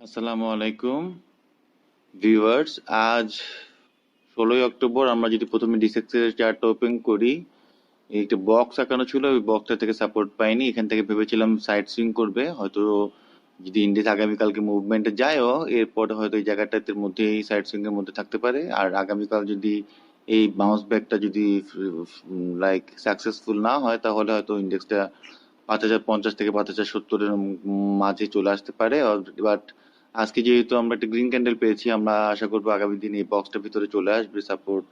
আসসালামু আলাইকুম, ভিউয়ার্স। আজ ষোলোই অক্টোবর আমরা যদি প্রথমে ডিসেক্সের চার্টটা ওপেন করি একটা বক্স আঁকানো ছিল, ওই বক্সটা থেকে সাপোর্ট পাইনি। এখান থেকে ভেবেছিলাম সাইড সুইং করবে, হয়তো যদি ইন্ডিয়াস আগামীকালকে মুভমেন্টে যায়ও, এরপর হয়তো এই জায়গাটাতে মধ্যে এই সাইড সুইং এর মধ্যে থাকতে পারে। আর আগামীকাল যদি এই বাউন্স ব্যাকটা যদি লাইক সাকসেসফুল না হয়, তাহলে হয়তো ইন্ডেক্সটা পাঁচ হাজার পঞ্চাশ থেকে পাঁচ হাজার সত্তরের মাঝে চলে আসতে পারে। বাট আজকে যেহেতু আমরা একটা গ্রিন ক্যান্ডেল পেয়েছি, আমরা আশা করব আগামী দিনে এই বক্সটার ভিতরে চলে আসবে। সাপোর্ট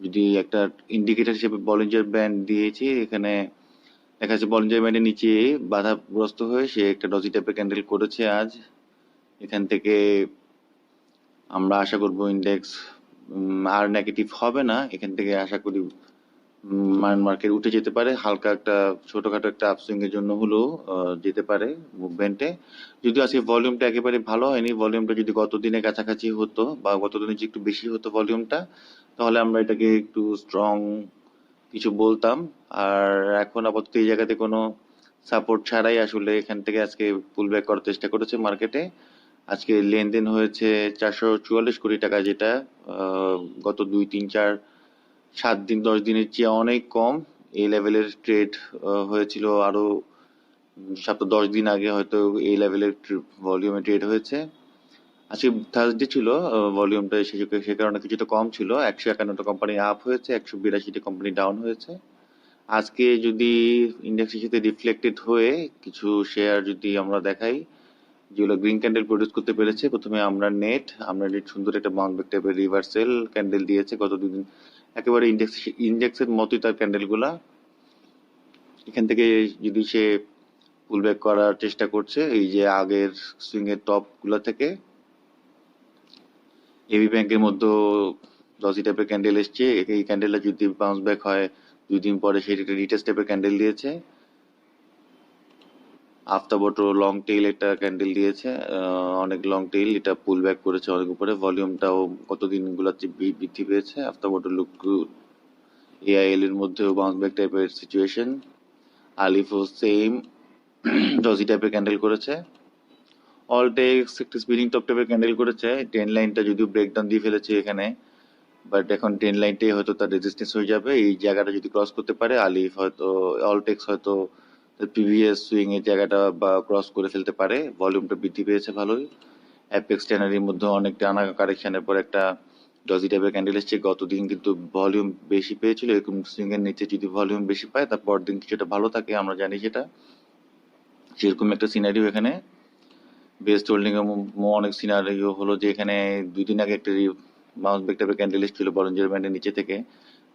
যদি একটা ইন্ডিকেটর হিসেবে বলিঞ্জার ব্যান্ড দিয়েছি, এখানে দেখা যাচ্ছে বলিঞ্জার ব্যান্ডের নিচে বাধাগ্রস্ত হয়ে সে একটা ডজি টাইপের ক্যান্ডেল করেছে আজ। এখান থেকে আমরা আশা করব ইন্ডেক্স আর নেগেটিভ হবে না। এখান থেকে আশা করি মার্কেট উঠে যেতে পারে। হালকা একটা, ছোটখাটো একটা আপসুইং এর জন্য হলেও যেতে পারে মুভমেন্টে যদি আজকে ভলিউমটা একেবারে ভালো হয়নি ভলিউমটা যদি গত দিনের কাছাকাছি হতো বা গত দিনে যে একটু বেশি হতো ভলিউমটা তাহলে আমরা এটাকে একটু স্ট্রং কিছু বলতাম। আর এখন আপাতত এই জায়গাতে কোনো সাপোর্ট ছাড়াই আসলে এখান থেকে আজকে পুল ব্যাক করার চেষ্টা করেছে মার্কেটে আজকে লেনদেন হয়েছে চারশো চুয়াল্লিশ কোটি টাকা, যেটা গত দুই, তিন, চার সাত দিন, দশ দিনের চেয়ে অনেক কম। এই লেভেলের ট্রেড হয়েছিল আরও সপ্তাহ দশ দিন আগে হয়তো এই লেভেলের ভলিউমে ট্রেড হয়েছে। আজকে থার্সডে ছিল ভলিউমটা সে কারণে কিছুটা কম ছিল। একশো একান্নটা কোম্পানি আপ হয়েছে, একশো বিরাশিটা কোম্পানি ডাউন হয়েছে। আজকে যদি ইন্ডেক্সের সাথে রিফ্লেক্টেড হয়ে কিছু শেয়ার যদি আমরা দেখাই, যেগুলো গ্রিন ক্যান্ডেল প্রডিউস করতে পেরেছে, প্রথমে আমরা নেট আমরা নেট সুন্দর একটা বাউন্ড ব্যাক টাইপের রিভার্সেল ক্যান্ডেল দিয়েছে। গত দুদিন একেবারে ইন্ডেক্স ইন্ডেক্সের মতোই তার ক্যান্ডেলগুলা এখান থেকে যদি সে পুল ব্যাক করার চেষ্টা করছে, এই যে আগের সুইংয়ের টপগুলো টপগুলা থেকে এবি ব্যাংকের মধ্যে দশই টাইপের ক্যান্ডেল এসছে। এই ক্যান্ডেলটা যদি বাউন্স ব্যাক হয়, দুই দিন পরে সেটা রিটেস্ট টাইপের ক্যান্ডেল দিয়েছে। আফতাবটো লং টেইল একটা ক্যান্ডেল দিয়েছে অনেক লং টেইল এটা পুল ব্যাক করেছে অনেক উপরে। ভলিউমটাও গত দিনগুলোতে বৃদ্ধি পেয়েছে, আফতাবটো লুক এআইএল এর মধ্যেও বাউন্স ব্যাক টাইপের সিচুয়েশন আলিফও সেম ডজি টাইপের ক্যান্ডেল করেছে। অল টেক্স একটা স্পিনিং টপ টাইপের ক্যান্ডেল করেছে। টেন লাইনটা যদিও ব্রেকডাউন দিয়ে ফেলেছে এখানে বাট এখন টেন লাইনটাই হয়তো তার রেজিস্ট্যান্স হয়ে যাবে। এই জায়গাটা যদি ক্রস করতে পারে আলিফ হয়তো অল টেক্স হয়তো প্রিভিয়াস সুইং এর জায়গাটা বা ক্রস করে ফেলতে পারে। ভলিউমটা বৃদ্ধি পেয়েছে ভালোই। অ্যাপেক্স ট্যানারির মধ্যে অনেক টানা কারেকশনের পর একটা ডজি টাইপের ক্যান্ডেল এসছে। গতদিন কিন্তু ভলিউম বেশি পেয়েছিল, এরকম সুইং এর নিচে যদি ভলিউম বেশি পায় তারপর দিন কিছুটা ভালো থাকে, আমরা জানি সেটা। সেরকম একটা সিনারিও এখানে। বেস্ট হোল্ডিং এর অনেক সিনারিও হলো যে এখানে দুই দিন আগে একটা বাউন্স ব্যাক টাইপের ক্যান্ডেল এসেছিল বরঞ্জের ব্যান্ডের নিচে থেকে।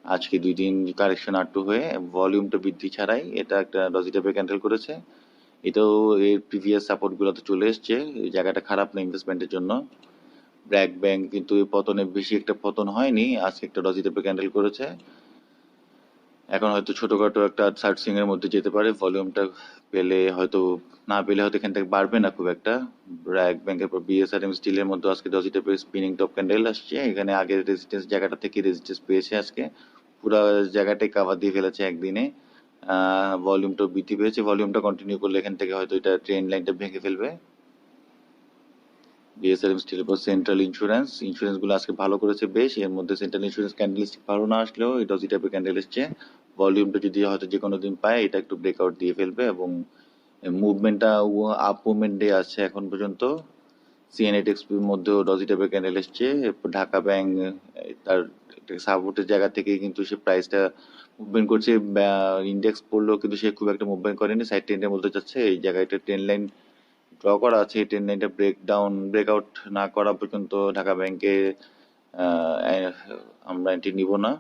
আজকে দুই দিন কারেকশন আটটু হয়ে ভলিউমটা বৃদ্ধি ছাড়াই এটা একটা টাইপের ক্যান্ডেল করেছে। এটাও এর প্রিভিয়াস সাপোর্ট গুলোতে চলে এসছে। এই জায়গাটা খারাপ না ইনভেস্টমেন্টের জন্য। ব্র্যাক ব্যাংক কিন্তু এই পতনে বেশি একটা পতন হয়নি, আজকে একটা টাইপের ক্যান্ডেল করেছে। এখন হয়তো ছোটখাটো একটা সুইং এর মধ্যে যেতে পারে, ভলিউমটা পেলে হয়তো, না পেলে হয়তো এখান থেকে বাড়বে না খুব একটা। ব্র্যাক ব্যাংকের পর বিএসআরএম স্টিলের মধ্যে আজকে দশ টাইপের স্পিনিং টপ ক্যান্ডেল আসছে। এখানে আগে রেজিস্ট্যান্স জায়গাটা থেকে রেজিস্ট্যান্স পেয়েছে আজকে। পুরো জায়গাটাই কাভার দিয়ে ফেলেছে একদিনে। ভলিউমটা বৃদ্ধি পেয়েছে। ভলিউমটা কন্টিনিউ করলে এখান থেকে হয়তো এটা ট্রেন লাইনটা ভেঙে ফেলবে। বিএসআরএম স্টিলের পর সেন্ট্রাল ইন্স্যুরেন্স ইন্স্যুরেন্সগুলো আজকে ভালো করেছে বেশ। এর মধ্যে সেন্ট্রাল ইন্স্যুরেন্স ক্যান্ডেলস্টিক ভালো না আসলেও এই ডজি টাইপের ক্যান্ডেল এসছে। ভলিউমটা যদি হয়তো যে কোনো দিন পায়, এটা একটু ব্রেকআউট দিয়ে ফেলবে এবং মুভমেন্টটা আপ মুভমেন্ট ডে আছে এখন পর্যন্ত। সিএনএট এর মধ্যেও টাইপের ক্যান্ডেল এসছে। এরপর ঢাকা ব্যাংক তার সাপোর্টের জায়গা থেকে কিন্তু সে প্রাইসটা মুভমেন্ট করছে। ইন্ডেক্স পড়লেও কিন্তু সে খুব একটা মুভমেন্ট করেনি। সাইড ট্রেন্ডের মধ্যে যাচ্ছে। এই জায়গায় একটা ট্রেন লাইন ড্র করা আছে। এই ট্রেন লাইনটা ব্রেক ডাউন ব্রেকআউট না করা পর্যন্ত ঢাকা ব্যাংকে আমরা এন্ট্রি নিব না।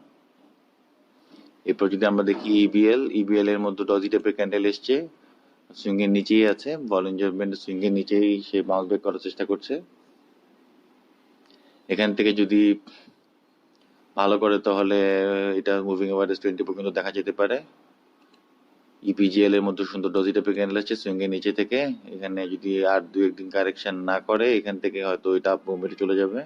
এরপর যদি আমরা দেখি ইবিএল ইবিএল এর মধ্যে ডজি টাইপের ক্যান্ডেল এসছে। সুইং এর নিচেই আছে, বলিঞ্জার ব্যান্ড সুইং এর নিচেই সে বাউন্স ব্যাক করার চেষ্টা করছে। এখান থেকে যদি ভালো করে তাহলে, এটা মুভিং এভারেজ টোয়েন্টি পর্যন্ত দেখা যেতে পারে। ইপিজিএল এর মধ্যে সুন্দর ডজি টাইপের ক্যান্ডেল আছে সুইং এর নিচে থেকে। এখানে যদি আর দু একদিন কারেকশন না করে, এখান থেকে হয়তো এটা আপ মুভমেন্টে চলে যাবে।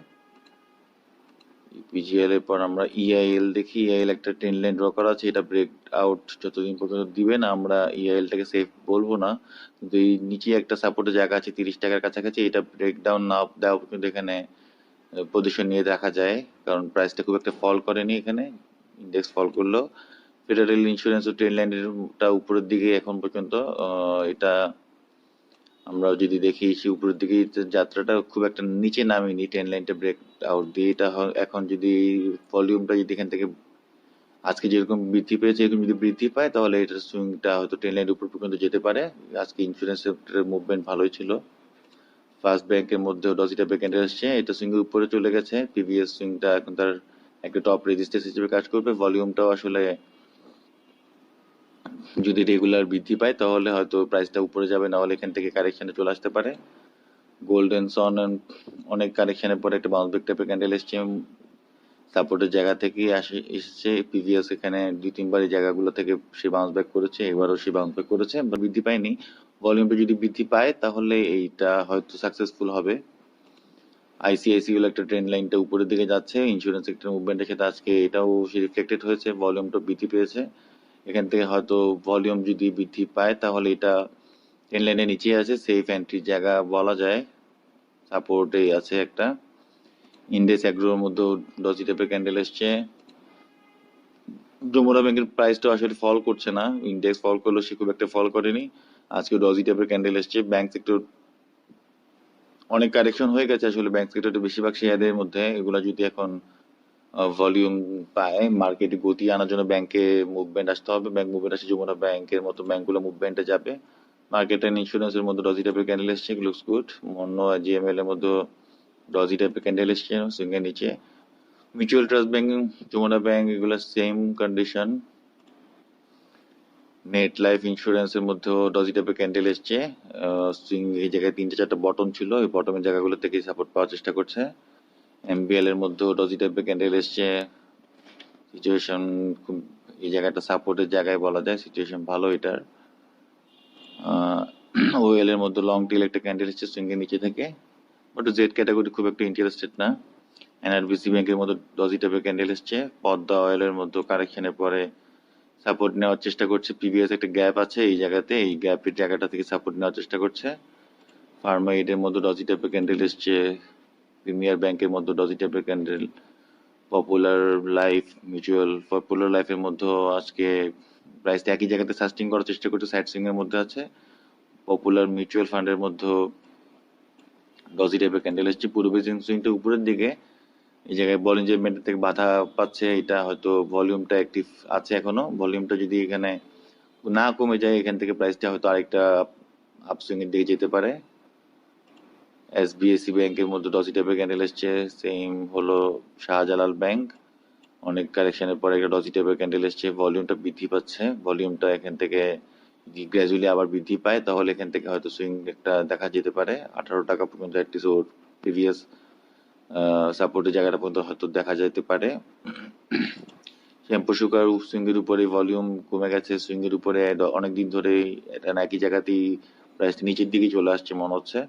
পিজিএল এর পর আমরা ইআইএল দেখি ইআইএল একটা ট্রেন লাইন ড্র করা আছে, এটা ব্রেক আউট যতদিন পর্যন্ত দিবে না, আমরা ইআইএল টাকে সেফ বলব না। কিন্তু এই নিচে একটা সাপোর্টের জায়গা আছে, তিরিশ টাকার কাছাকাছি, এটা ব্রেক ডাউন না দেওয়া পর্যন্ত এখানে পজিশন নিয়ে দেখা যায়। কারণ প্রাইসটা খুব একটা ফল করেনি এখানে ইন্ডেক্স ফল করল। ফেডারেল ইন্স্যুরেন্স ও ট্রেন লাইনেরটা উপরের দিকে এখন পর্যন্ত এটা আমরা যদি দেখি সে উপরের দিকে যাত্রাটা খুব একটা নিচে নামেনি ট্রেন লাইনটা ব্রেক আউট দিয়ে এটা এখন যদি ভলিউমটা যদি এখান থেকে আজকে যেরকম বৃদ্ধি পেয়েছে, এরকম যদি বৃদ্ধি পায়, তাহলে এটার সুইংটা হয়তো ট্রেন লাইনের উপর পর্যন্ত যেতে পারে। আজকে ইন্স্যুরেন্স সেক্টরের মুভমেন্ট ভালোই ছিল। ফার্স্ট ব্যাংকের মধ্যে ডজিটা ব্যাক এন্ডার আসছে এটা সুইং এর উপরে চলে গেছে। প্রিভিয়াস সুইংটা এখন তার একটা টপ রেজিস্ট্যান্স হিসেবে কাজ করবে। ভলিউমটাও আসলে যদি রেগুলার বৃদ্ধি পায়, তাহলে হয়তো প্রাইসটা উপরে যাবে না হলে এখান থেকে কারেকশনে চলে আসতে পারে। গোল্ডেন সন অনেক কারেকশনের পরে একটা বাউন্স ব্যাক টাইপের ক্যান্ডেল এসছে। সাপোর্টের জায়গা থেকে আসে, এসেছে। প্রিভিয়াস এখানে দুই তিনবার এই জায়গাগুলো থেকে সে বাউন্স ব্যাক করেছে, এবারও সে বাউন্স ব্যাক করেছে বৃদ্ধি পায়নি। ভলিউমটা যদি বৃদ্ধি পায়, তাহলে এইটা হয়তো সাকসেসফুল হবে। আইসিআইসি হলো একটা ট্রেন লাইনটা উপরের দিকে যাচ্ছে। ইন্স্যুরেন্স সেক্টর মুভমেন্টের সাথে আজকে এটাও রিফ্লেক্টেড হয়েছে। ভলিউমটা বৃদ্ধি পেয়েছে। এখান থেকে হয়তো ভলিউম যদি বৃদ্ধি পায়, তাহলে এটা লাইনের নিচে আছে সেফ এন্ট্রির জায়গা বলা যায়। সাপোর্টে আছে একটা। ইন্ডেক্স অ্যাগ্রোর মধ্যে ডজি টাইপের ক্যান্ডেল এসছে। যমুনা ব্যাংকের প্রাইসটা আসলে ফল করছে না। ইন্ডেক্স ফল করল সে খুব একটা ফল করেনি। আজকে ডজি টাইপের ক্যান্ডেল এসছে। ব্যাংক সেক্টর অনেক কারেকশন হয়ে গেছে আসলে। ব্যাংক সেক্টরে বেশিরভাগ শেয়ারের মধ্যে। এগুলো যদি এখন ভলিউম পায় মার্কেটে গতি আনার জন্য ব্যাংকে মুভমেন্ট আসতে হবে। ব্যাংক মুভমেন্ট আসে, যমুনা ব্যাংকের মতো ব্যাংকগুলো মুভমেন্টে যাবে। মার্কেট অ্যান্ড ইন্স্যুরেন্সের মধ্যে ডজি টাইপের ক্যান্ডেল এসছে লুকস গুড অন্য জিএমএল এর মধ্যে ডজি টাইপের ক্যান্ডেল এসছে সুইংয়ের নিচে। Mutual Trust Bank Jamuna bank এগুলো সেম কন্ডিশন নেট লাইফ ইন্স্যুরেন্সের মধ্যেও ডজি টাইপের ক্যান্ডেল এসছে। সুইং এই জায়গায় তিনটে চারটা বটম ছিল, ওই বটমের জায়গাগুলো থেকে সাপোর্ট পাওয়ার চেষ্টা করছে। এমবিএল এর মধ্যেও ডজি টাইপের ক্যান্ডেল এসছে। সিচুয়েশন খুব এই জায়গাটা সাপোর্টের জায়গায় বলা যায় সিচুয়েশন ভালো এটার। ওয়েল এর মধ্যে লং টেল একটা ক্যান্ডেল এসছে সুইং এর নিচে থেকে। বাট জেড ক্যাটাগরি খুব একটা ইন্টারেস্টেড না। এনআরবিসি ব্যাংকের মধ্যে ডজি টাইপের ক্যান্ডেল এসছে। পদ্মা অয়েলের মধ্যে কারেকশনের পরে সাপোর্ট নেওয়ার চেষ্টা করছে। প্রিভিয়াস একটা গ্যাপ আছে এই জায়গাতে, এই গ্যাপের জায়গাটা থেকে সাপোর্ট নেওয়ার চেষ্টা করছে। ফার্মা এর মধ্যে ডজি টাইপের ক্যান্ডেল এসছে। প্রিমিয়ার ব্যাংকের মধ্যে ডজি টাইপের candle popular life mutual popular লাইফের মধ্যে আজকে প্রাইসটা একই জায়গাতে সাস্টিং করার চেষ্টা করছে সাইড সুইং এর মধ্যে আছে। পপুলার মিউচুয়াল ফান্ডের মধ্যে ডজি টাইপের ক্যান্ডেল এসছে। পূর্বে সুইংটা উপরের দিকে, এই জায়গায় বল এনজয়মেন্ট থেকে বাধা পাচ্ছে, এটা হয়তো ভলিউমটা অ্যাক্টিভ আছে এখনও। ভলিউমটা যদি এখানে না কমে যায়, এখান থেকে প্রাইসটা হয়তো আরেকটা আপসুইং এর দিকে যেতে পারে। এসবিএসসি ব্যাংকের মধ্যে ডজি টাইপের ক্যান্ডেল এসছে সেম হলো শাহজালাল ব্যাংক অনেক কারেকশনের পরে একটা ডজি টাইপের ক্যান্ডেল এসছে ভলিউমটা বৃদ্ধি পাচ্ছে। ভলিউমটা এখান থেকে যদি গ্র্যাজুয়ালি আবার বৃদ্ধি পায়, তাহলে এখান থেকে হয়তো সুইং একটা দেখা যেতে পারে। আঠারো টাকা পর্যন্ত অ্যাটলিস্ট ওর প্রিভিয়াস সাপোর্টের জায়গাটা পর্যন্ত হয়তো দেখা যেতে পারে। শ্যাম্পু সুগার সুইং এর উপরে ভলিউম কমে গেছে। সুইং এর উপরে অনেক দিন ধরে এটা একই জায়গাতেই প্রাইসটা নিচের দিকে চলে আসছে মনে হচ্ছে।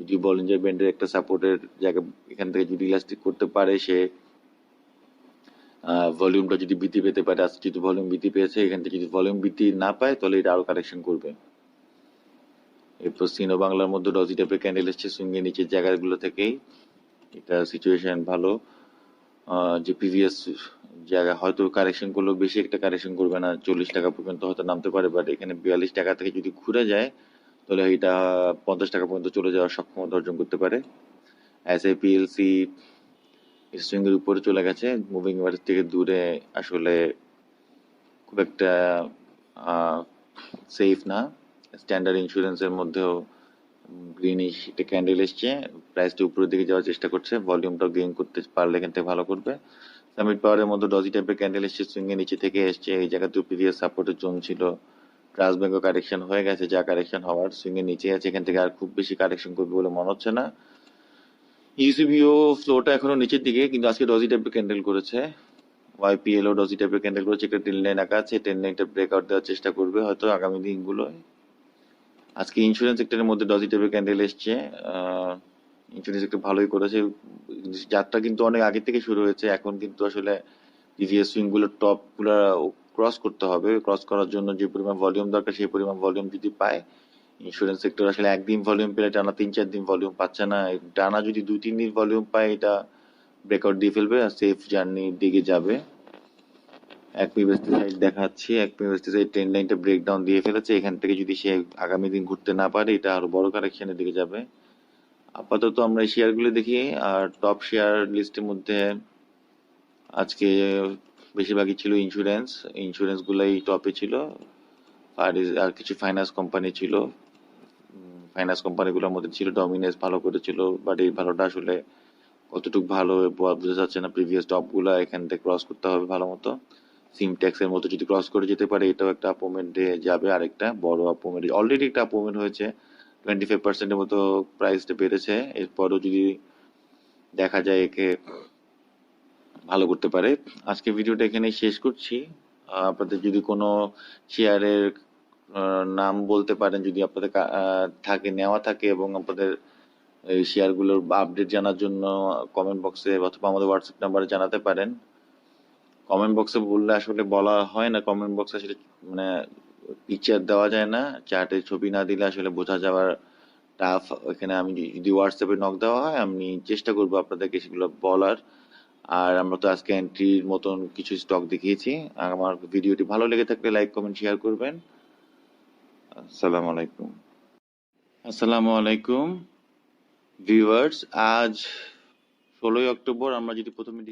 যদি বলিঞ্জার ব্যান্ডের একটা সাপোর্টের জায়গা এখান থেকে যদি ইলাস্টিক করতে পারে সে ভলিউমটা যদি বৃদ্ধি পেতে পারে আজকে যদি ভলিউম বৃদ্ধি পেয়েছে, এখান থেকে যদি ভলিউম বৃদ্ধি না পায়, তাহলে এটা আরও কারেকশন করবে। এরপর সিনো বাংলার মধ্যে ডজি টাইপের ক্যান্ডেল এসছে সুইংয়ের নিচের জায়গাগুলো থেকেই। এটা সিচুয়েশন ভালো। যে প্রিভিয়াস জায়গা হয়তো কারেকশন করলেও বেশি একটা কারেকশন করবে না, চল্লিশ টাকা পর্যন্ত হয়তো নামতে পারে বাট এখানে বিয়াল্লিশ টাকা থেকে যদি ঘুরে যায়, তাহলে এটা পঞ্চাশ টাকা পর্যন্ত চলে যাওয়ার সক্ষমতা অর্জন করতে পারে। এস এ পিএলসি এর উপরে চলে গেছে মুভিং এভারেজ থেকে দূরে আসলে খুব একটা সেফ না। স্ট্যান্ডার্ড ইন্স্যুরেন্সের মধ্যেও গ্রিনিশ একটা ক্যান্ডেল এসছে প্রাইসটা উপরের দিকে যাওয়ার চেষ্টা করছে ভলিউমটা গেইন করতে পারলে এখান থেকে ভালো করবে। সামিট পাওয়ারের মধ্যে ডজি টাইপের ক্যান্ডেল এসছে সুইং এর নিচে থেকে এসছে, এই জায়গাতেও প্রিভিয়াস সাপোর্টের জোন ছিল। ট্রান্স ব্যাংকও কারেকশন হয়ে গেছে, যা কারেকশন হওয়ার সুইং এর নিচে আছে, এখান থেকে আর খুব বেশি কারেকশন করবে বলে মনে হচ্ছে না। ইউসিবিও ফ্লোটা এখনও নিচের দিকে, কিন্তু আজকে ডজি টাইপের ক্যান্ডেল করেছে। ওয়াইপিএল ও ডজি টাইপের ক্যান্ডেল করেছে। একটা টেন লাইন আঁকা আছে টেন লাইনটা ব্রেকআউট দেওয়ার চেষ্টা করবে হয়তো আগামী দিনগুলোয়। আজকে ইন্স্যুরেন্স সেক্টরের মধ্যে ডজি টাইপের ক্যান্ডেল এসছে। ইন্স্যুরেন্স একটু ভালোই করেছে। যাত্রা কিন্তু অনেক আগে থেকে শুরু হয়েছে। এখন কিন্তু আসলে প্রিভিয়াস সুইংগুলোর টপগুলো ক্রস করতে হবে। ক্রস করার জন্য যে পরিমাণ ভলিউম দরকার, সেই পরিমাণ ভলিউম যদি পায় ইন্স্যুরেন্স সেক্টর আসলে একদিন ভলিউম পেলে টানা তিন, চার দিন ভলিউম পাচ্ছে না। টানা যদি দুই, তিন দিন ভলিউম পায়, এটা ব্রেকআউট দিয়ে ফেলবে আর সেফ জার্নির দিকে যাবে। এক পিভেস্টি সাইড দেখাচ্ছি, এক পিভেস্টি সাইড ট্রেন লাইনটা ব্রেকডাউন দিয়ে ফেলেছে। এখান থেকে যদি সে আগামী দিন ঘুরতে না পারে, এটা আরও বড় কারেকশনের দিকে যাবে। আপাতত আমরা এই শেয়ারগুলো দেখি, আর টপ শেয়ার লিস্টের মধ্যে আজকে বেশিরভাগই ছিল ইন্স্যুরেন্স ইন্স্যুরেন্স গুলাই টপে ছিল। আর আর কিছু ফাইন্যান্স কোম্পানি ছিল। ফাইন্যান্স কোম্পানিগুলোর মধ্যে ছিল ডমিনেস ভালো করেছিল বাট এই ভালোটা আসলে কতটুকু ভালো বোঝা যাচ্ছে না। প্রিভিয়াস টপগুলা এখান থেকে ক্রস করতে হবে ভালো মতো। সিমট্যাক্স এর মতো যদি ক্রস করে যেতে পারে, এটাও একটা আপোমেন্টে যাবে আরেকটা বড় আপোমেন্ট অলরেডি একটা আপোমেন্ট হয়েছে টোয়েন্টি ফাইভ পার্সেন্টের মতো প্রাইসটা বেড়েছে। এরপরও যদি দেখা যায় একে ভালো করতে পারে। আজকে ভিডিওটা এখানেই শেষ করছি। আপনাদের যদি কোনো শেয়ারের নাম বলতে পারেন, যদি আপনাদের থাকে, নেওয়া থাকে এবং আপনাদের এই শেয়ারগুলোর আপডেট জানার জন্য কমেন্ট বক্সে অথবা আমাদের হোয়াটসঅ্যাপ নাম্বারে জানাতে পারেন। কমেন্ট বক্সে বললে আসলে বলা হয় না কমেন্ট বক্সে আসলে মানে পিকচার দেওয়া যায় না। চার্টে ছবি না দিলে আসলে বোঝা যাওয়ার টাফ এখানে আমি যদি হোয়াটসঅ্যাপে নক দেওয়া হয়, আমি চেষ্টা করব আপনাদেরকে সেগুলো বলার। আর আমরা তো আজকে এন্ট্রির মতন কিছু স্টক দেখিয়েছি। আর আমার ভিডিওটি ভালো লেগে থাকলে লাইক কমেন্ট শেয়ার করবেন। আসসালামু আলাইকুম। আসসালামু আলাইকুম ভিউয়ার্স আজ ষোলোই অক্টোবর আমরা যদি প্রথমে